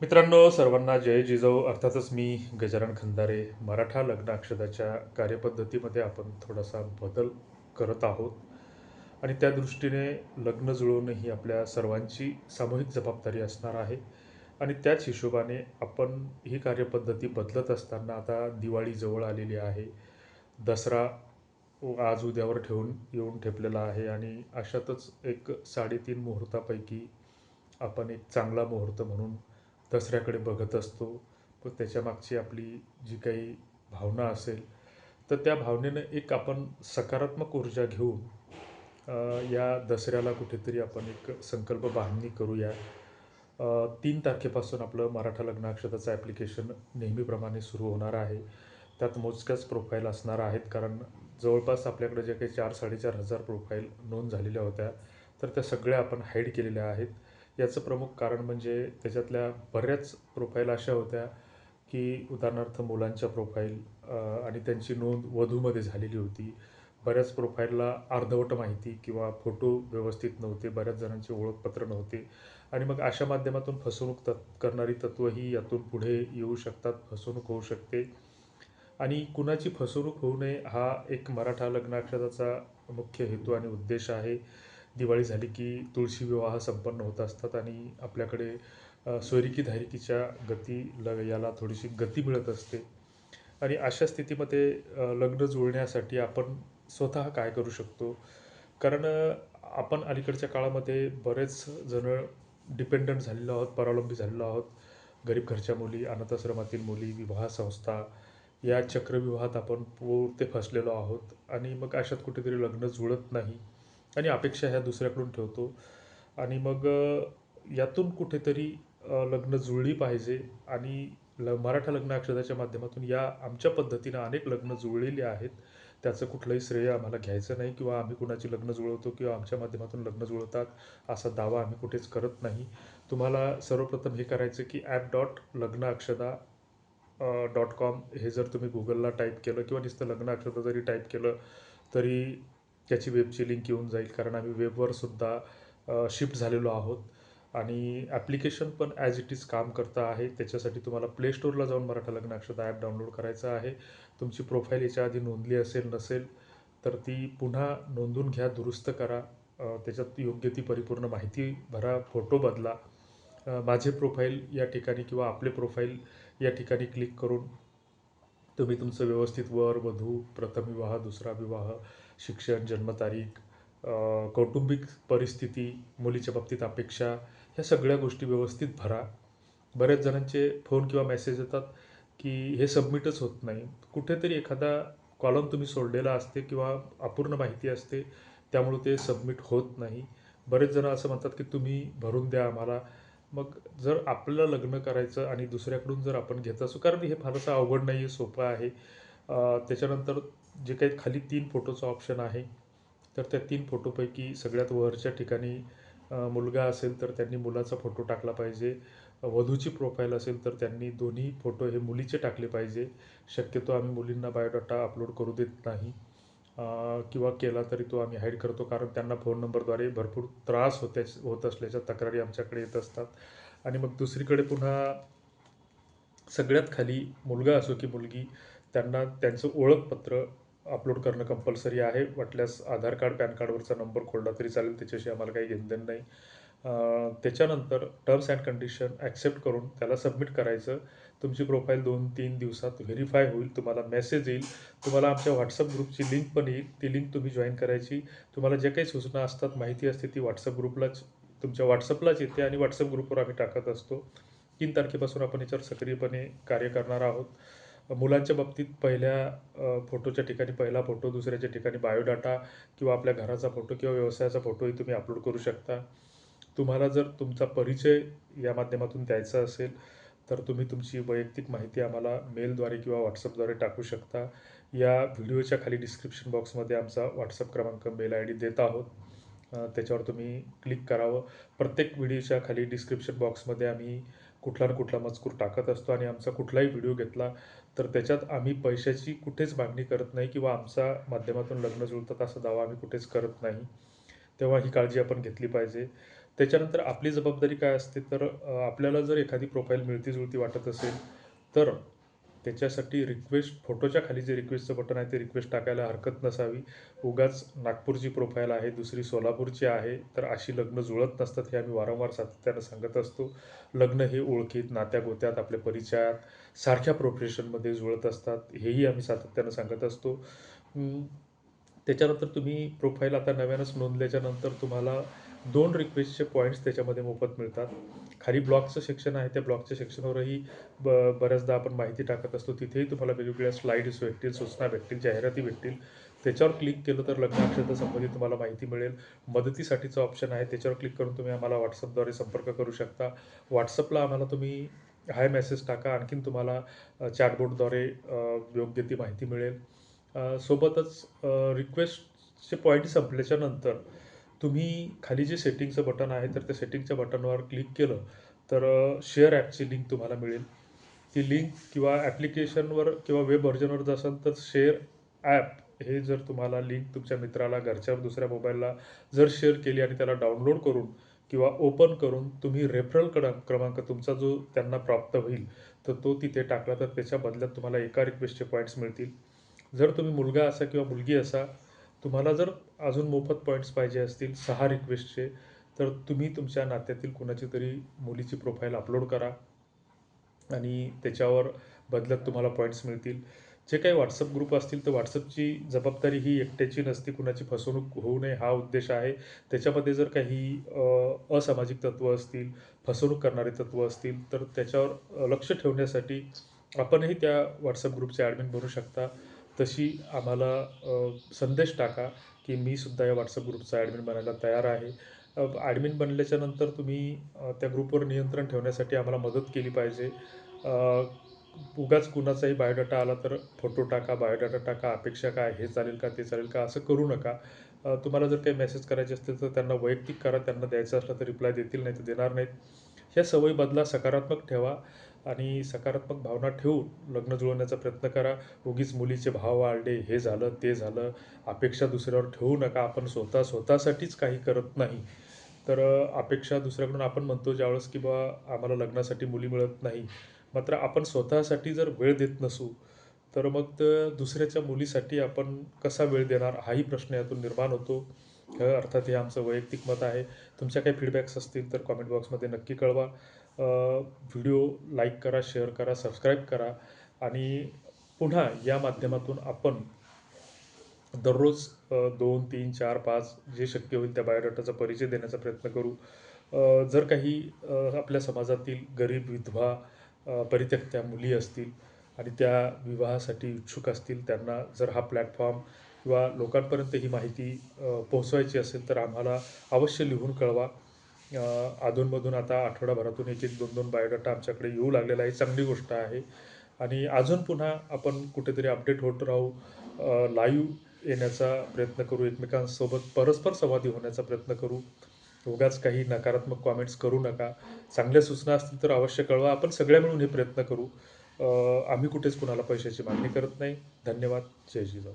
मित्रांनो सर्वांना जय जिजाऊ. अर्थातच मी गजानन खंदारे मराठा लग्न अक्षदाच्या कार्यपद्धतीमध्ये आपण थोडासा बदल करत आहोत. आणि त्या दृष्टीने लग्न जुळवणं ही आपल्या सर्वांची सामूहिक जबाबदारी असणार आहे. आणि त्याच हिशोबाने आपण ही कार्यपद्धती बदलत असताना आता दिवाळी जवळ आलेली आहे. दसरा आज उद्यावर ठेवून येऊन ठेपलेला आहे आणि अशातच एक साडेतीन मुहूर्तापैकी आपण एक चांगला मुहूर्त म्हणून दसऱ्याकडे बघत असतो. पण त्याच्यामागची आपली जी काही भावना असेल तर त्या भावनेनं एक आपण सकारात्मक ऊर्जा घेऊन या दसऱ्याला कुठेतरी आपण एक संकल्प बांधणी करूया. तीन तारखेपासून आपलं मराठा लग्न अक्षताचं ॲप्लिकेशन नेहमीप्रमाणे सुरू होणार आहे. त्यात मोजक्याच प्रोफाईल असणार आहेत कारण जवळपास आपल्याकडे जे काही चार साडेचार हजार प्रोफाईल नोंद झालेल्या होत्या तर त्या सगळ्या आपण हाईड केलेल्या आहेत. याचं प्रमुख कारण म्हणजे त्याच्यातल्या बऱ्याच प्रोफाईल अशा होत्या की उदाहरणार्थ मुलांच्या प्रोफाईल आणि त्यांची नोंद वधूमध्ये झालेली होती. बऱ्याच प्रोफाईलला अर्धवट माहिती किंवा फोटो व्यवस्थित नव्हते बऱ्याच जणांचे ओळखपत्र नव्हते. आणि मग अशा माध्यमातून फसवणूक तत् करणारी तत्त्वही यातून पुढे येऊ शकतात फसवणूक होऊ शकते. आणि कुणाची फसवणूक होऊ नये हा एक मराठा लग्नाक्षराचा मुख्य हेतू आणि उद्देश आहे. दिवाळी झाली की तुळशी विवाह संपन्न होत असतात आणि आपल्याकडे अ, सोयरिकी धायरिकीच्या गती ल याला थोडीशी गती मिळत असते. आणि अशा स्थितीमध्ये लग्न जुळण्यासाठी आपण स्वतः काय करू शकतो? कारण आपण अलीकडच्या काळामध्ये बरेच जण डिपेंडंट झालेलो आहोत परावलंबी झालेलो आहोत. गरीब घरच्या मुली अनाथाश्रमातील मुली विवाह संस्था या चक्रविवाहात आपण पोरते फसलेलो आहोत. आणि मग अशात कुठेतरी लग्न जुळत नाही. आणि अपेक्षा ह्या दुसऱ्याकडून ठेवतो. आणि मग यातून कुठेतरी लग्न जुळली पाहिजे आणि ल मराठा लग्न अक्षदाच्या माध्यमातून या आमच्या पद्धतीनं अनेक लग्न जुळलेली आहेत. त्याचं कुठलंही श्रेय आम्हाला घ्यायचं नाही किंवा आम्ही कुणाची लग्न जुळवतो किंवा आमच्या माध्यमातून लग्न जुळवतात असा दावा आम्ही कुठेच करत नाही. तुम्हाला सर्वप्रथम हे करायचं की ॲप डॉट लग्न अक्षदा डॉट कॉम हे जर तुम्ही गुगलला टाईप केलं किंवा नुसतं लग्न अक्षता जरी टाईप केलं तरी त्याची वेबची लिंक येऊन जाईल. कारण आम्ही वेबवर सुद्धा शिफ्ट झालेलो आहोत. आणि ॲप्लिकेशन पण ॲज इट इज काम करतं आहे. त्याच्यासाठी तुम्हाला प्ले स्टोअरला जाऊन मराठा लग्न अक्षता ॲप डाउनलोड करायचं आहे. तुमची प्रोफाईल याच्या आधी नोंदली असेल नसेल तर ती पुन्हा नोंदून घ्या दुरुस्त करा. त्याच्यात योग्य ती परिपूर्ण माहिती भरा फोटो बदला. माझे प्रोफाईल या ठिकाणी किंवा आपले प्रोफाईल या ठिकाणी क्लिक करून तुम्ही तुमचं व्यवस्थित वर वधू प्रथम विवाह दुसरा विवाह शिक्षण जन्मतारीख कौटुंबिक परिस्थिती मुलीच्या बाबतीत अपेक्षा ह्या सगळ्या गोष्टी व्यवस्थित भरा. बऱ्याच जणांचे फोन किंवा मेसेज येतात की हे सबमिटच होत नाही. कुठेतरी एखादा कॉलम तुम्ही सोडलेला असते किंवा अपूर्ण माहिती असते त्यामुळे ते सबमिट होत नाही. बरेच जण असं म्हणतात की तुम्ही भरून द्या आम्हाला. मग जर आपलं लग्न करायचं आणि दुसऱ्याकडून जर आपण घेत असू कारण हे फारसं अवघड नाही आहे सोपं आहे. त्याच्यानंतर जे काही खाली तीन फोटोचं ऑप्शन आहे तर त्या तीन फोटोपैकी सगळ्यात वरच्या ठिकाणी मुलगा असेल तर त्यांनी मुलाचा फोटो टाकला पाहिजे. वधूची प्रोफाईल असेल तर त्यांनी दोन्ही फोटो हे मुलीचे टाकले पाहिजे. शक्यतो आम्ही मुलींना बायोडाटा अपलोड करू देत नाही. किंवा केला तरी तो आम्ही हाईड करतो कारण त्यांना फोन नंबरद्वारे भरपूर त्रास होत्या होत असल्याच्या तक्रारी आमच्याकडे येत असतात. आणि मग दुसरीकडे पुन्हा सगळ्यात खाली मुलगा असो की मुलगी त्यांना त्यांचं ओळखपत्र अपलोड करणं कंपल्सरी आहे. वाटल्यास आधार कार्ड पॅन कार्डवरचा नंबर खोलला तरी चालेल. त्याच्याशी आम्हाला काही घेणं नाही. त्याच्यानंतर टर्म्स अँड कंडिशन ॲक्सेप्ट करून त्याला सबमिट करायचं. तुमची प्रोफाईल दोन तीन दिवसात व्हेरीफाय होईल. तुम्हाला मेसेज येईल. तुम्हाला आमच्या व्हॉट्सअप ग्रुपची लिंक पण येईल. ती लिंक तुम्ही जॉईन करायची. तुम्हाला जे काही सूचना असतात माहिती असते ती व्हॉट्सअप ग्रुपलाच तुमच्या व्हॉट्सअपलाच येते आणि व्हॉट्सअप ग्रुपवर आम्ही टाकत असतो. तीन तारखेपासून आपण याच्यावर सक्रियपणे कार्य करणार आहोत. मुलांच्या बाबतीत पहिल्या फोटोच्या ठिकाणी पहिला फोटो दुसऱ्याच्या ठिकाणी बायोडाटा किंवा आपल्या घराचा फोटो किंवा व्यवसायाचा फोटोही तुम्ही अपलोड करू शकता. तुम्हाला जर तुमचा परिचय या माध्यमातून द्यायचा असेल तर तुम्ही तुमची वैयक्तिक माहिती आम्हाला मेलद्वारे किंवा व्हॉट्सअपद्वारे टाकू शकता. या व्हिडिओच्या खाली डिस्क्रिप्शन बॉक्समध्ये आमचा व्हॉट्सअप क्रमांक मेल आय डी देत आहोत. त्याच्यावर तुम्ही क्लिक करावं. प्रत्येक व्हिडिओच्या खाली डिस्क्रिप्शन बॉक्समध्ये आम्ही कुठला ना कुठला मजकूर टाकत असतो आणि आमचा कुठलाही व्हिडिओ घेतला तर त्याच्यात आम्ही पैशाची कुठेच मागणी करत नाही किंवा आमच्या माध्यमातून लग्न जुळतात असा दावा आम्ही कुठेच करत नाही. तेव्हा ही काळजी आपण घेतली पाहिजे. त्याच्यानंतर आपली जबाबदारी काय असते? तर आपल्याला जर एखादी प्रोफाईल मिळती जुळती वाटत असेल तर त्याच्यासाठी रिक्वेस्ट फोटोच्या खाली जे रिक्वेस्टचं बटन आहे ते रिक्वेस्ट टाकायला हरकत नसावी. उगाच नागपूरची प्रोफाईल आहे दुसरी सोलापूरची आहे तर अशी लग्न जुळत नसतात हे आम्ही वारंवार सातत्यानं सांगत असतो. लग्न हे ओळखीत नात्या गोत्यात आपल्या परिचयात सारख्या प्रोफेशनमध्ये जुळत असतात हेही आम्ही सातत्यानं सांगत असतो. त्याच्यानंतर तुम्ही प्रोफाईल आता नव्यानंच नोंदल्याच्यानंतर तुम्हाला दोन रिक्वेस्टचे पॉईंट्स त्याच्यामध्ये मोफत मिळतात. खाली ब्लॉगचं सेक्शन आहे त्या ब्लॉगच्या सेक्शनवरही ब बऱ्याचदा आपण माहिती टाकत असतो. तिथेही तुम्हाला वेगवेगळ्या स्लाईड्स भेटतील सूचना भेटतील जाहिराती भेटतील. त्याच्यावर क्लिक केलं तर लग्नाक्षेत्र संबंधित तुम्हाला माहिती मिळेल. मदतीसाठीचं ऑप्शन आहे. त्याच्यावर क्लिक करून तुम्ही आम्हाला व्हॉट्सअपद्वारे संपर्क करू शकता. व्हॉट्सअपला आम्हाला तुम्ही हाय मेसेज टाका. आणखीन तुम्हाला चॅटबोर्डद्वारे योग्य ती माहिती मिळेल. सोबतच रिक्वेस्टचे पॉईंट संपल्याच्या नंतर तुम्ही खाली जे सेटिंगचं बटन आहे तर त्या सेटिंगच्या बटनवर क्लिक केलं तर शेअर ॲपची लिंक तुम्हाला मिळेल. ती लिंक किंवा ॲप्लिकेशनवर किंवा वेब व्हर्जनवर जर असेल तर शेअर ॲप हे जर तुम्हाला लिंक तुमच्या मित्राला घरच्या दुसऱ्या मोबाईलला जर शेअर केली आणि त्याला डाउनलोड करून किंवा ओपन करून तुम्ही रेफरल कडा क्रमांक तुमचा जो त्यांना प्राप्त होईल तर तो तिथे टाकला तर त्याच्या बदल्यात तुम्हाला एका रिक्वेस्टचे पॉईंट्स मिळतील. जर तुम्ही मुलगा असा किंवा मुलगी असा तुम्हाला जर अजून मोफत पॉईंट्स पाहिजे असतील सहा रिक्वेस्टचे तर तुम्ही तुमच्या नात्यातील कुणाची तरी मुलीची प्रोफाईल अपलोड करा. आणि त्याच्यावर बदल्यात तुम्हाला पॉईंट्स मिळतील. जे काही व्हॉट्सअप ग्रुप असतील तर व्हॉट्सअपची जबाबदारी ही एकट्याची नसते. कुणाची फसवणूक होऊ नये हा उद्देश आहे. त्याच्यामध्ये जर काही असामाजिक तत्त्व असतील फसवणूक करणारे तत्त्व असतील तर त्याच्यावर लक्ष ठेवण्यासाठी आपणही त्या व्हॉट्सअप ग्रुपचे ॲडमिन बनू शकता. तशी आम्हाला संदेश टाका की मी सुद्धा या व्हॉट्सअप ग्रुपचा ॲडमिन बनायला तयार आहे. ॲडमिन बनल्याच्या नंतर तुम्ही त्या ग्रुपवर नियंत्रण ठेवण्यासाठी आम्हाला मदत केली पाहिजे. उगाच कुणाचाही बायोडाटा आला तर फोटो टाका बायोडाटा टाका अपेक्षा काय हे चालेल का ते चालेल का असं करू नका. तुम्हाला जर काही मेसेज करायचे असतील तर त्यांना वैयक्तिक करा त्यांना द्यायचं असलं तर रिप्लाय देतील नाही तर देणार नाहीत. ह्या सवयी बदला सकारात्मक ठेवा. आणि सकारात्मक भावना ठेवून लग्न जुळवण्याचा प्रयत्न करा. उगीच मुलीचे भाव वाढले हे झालं ते झालं. अपेक्षा दुसऱ्यावर ठेवू नका. आपण स्वतः स्वतःसाठीच काही करत नाही. तर अपेक्षा दुसऱ्याकडून आपण म्हणतो ज्यावेळेस की बा आम्हाला लग्नासाठी मुली मिळत नाही. मात्र आपण स्वतःसाठी जर वेळ देत नसू तर मग तर दुसऱ्याच्या मुलीसाठी आपण कसा वेळ देणार? हाही प्रश्न यातून निर्माण होतो. अर्थात हे आमचं वैयक्तिक मत आहे. तुमच्या काही फीडबॅक्स असतील तर कॉमेंट बॉक्समध्ये नक्की कळवा. व्हिडिओ लाईक करा शेअर करा सबस्क्राईब करा आणि पुन्हा या माध्यमातून आपण दररोज दोन तीन चार पाच जे शक्य होईल त्या बायोडाटाचा परिचय देण्याचा प्रयत्न करू. जर काही आपल्या समाजातील गरीब विधवा परित्यक्त्या मुली असतील आणि त्या विवाहासाठी इच्छुक असतील त्यांना जर हा प्लॅटफॉर्म किंवा लोकांपर्यंत ही माहिती पोहोचवायची असेल तर आम्हाला अवश्य लिहून कळवा. अधूनमधून आता आठवडाभरातून एक एक दोन दोन बायोडाटा आमच्याकडे येऊ लागलेला आहे. चांगली गोष्ट आहे. आणि अजून पुन्हा आपण कुठेतरी अपडेट होत राहू लाईव्ह येण्याचा प्रयत्न करू एकमेकांसोबत परस्पर संवादी होण्याचा प्रयत्न करू. उगाच काही नकारात्मक कॉमेंट्स करू नका. चांगल्या सूचना असतील तर अवश्य कळवा. आपण सगळ्या मिळून हे प्रयत्न करू. आम्ही कुठेच कुणाला पैशाची मागणी करत नाही. धन्यवाद. जय जिजाऊ.